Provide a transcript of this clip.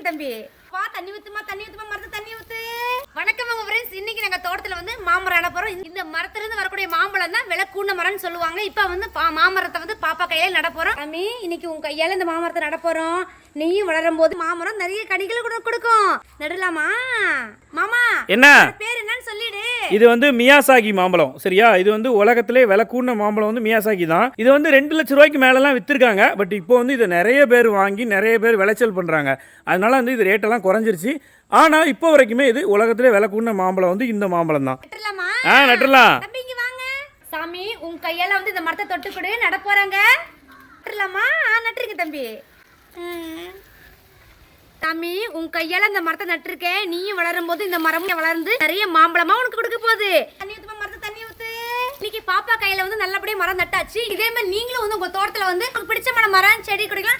நட்டுருங்க தம்பி. வா தண்ணி ஊத்துமா தண்ணி ஊத்துமா மரத்து தண்ணி ஊத்து. வணக்கம் உங்க ஃப்ரெண்ட்ஸ் இன்னைக்கு நாங்க தோட்டத்துல வந்து மாமரம் நட போறோம். இந்த மரத்துல இருந்து வரக்கூடிய மாம்பழம் தான் விலை கூண்ண மரம்னு சொல்லுவாங்க. இப்ப வந்து மாமரத்தை வந்து பாப்பா கையில நட போறோம். சாமி இன்னைக்கு உங்க கையால இந்த மாமரத்தை நட போறோம். நீயும் வளரும் போது மாமரம் நிறைய கனிகளை கூட கொடுக்கும். நடலாமா? மாமா என்ன? இது வந்து மியாசாகி மாம்பழம் சரியா? இது வந்து உலகத்திலே விலை கூடின மாம்பழம் வந்து மியாசாகி தான். இது வந்து ரெண்டு லட்ச ரூபாய்க்கு மேலெல்லாம் வித்திருக்காங்க. பட் இப்போ வந்து இதை நிறைய பேர் வாங்கி நிறைய பேர் விளைச்சல் பண்ணுறாங்க அதனால வந்து இது ரேட்டெல்லாம் குறைஞ்சிருச்சு. ஆனால் இப்போ வரைக்குமே இது உலகத்திலே விலை கூடின மாம்பழம் வந்து இந்த மாம்பழம் தான். ஆ நட்டுலாம் சாமி உங்க கையால வந்து இந்த மரத்தை தொட்டு கொடு நட நட்டுலாமா ஆ நட்டுருங்க தம்பி. சாமி உன் கையால இந்த மரத்தை நட்டிருக்கேன். நீயும் வளரும் போது இந்த மரமும் வளர்ந்து நிறைய மாம்பழமா உனக்கு கொடுக்க போகுது. தண்ணி ஊத்துமா மரத்தை தண்ணி ஊத்து? இன்னைக்கு பாப்பா கையில வந்து நல்லபடியா மரம் நட்டாச்சு. இதே மாதிரி நீங்களும் வந்து உங்க தோட்டத்துல வந்து பிடிச்ச மரம் செடி பாருங்க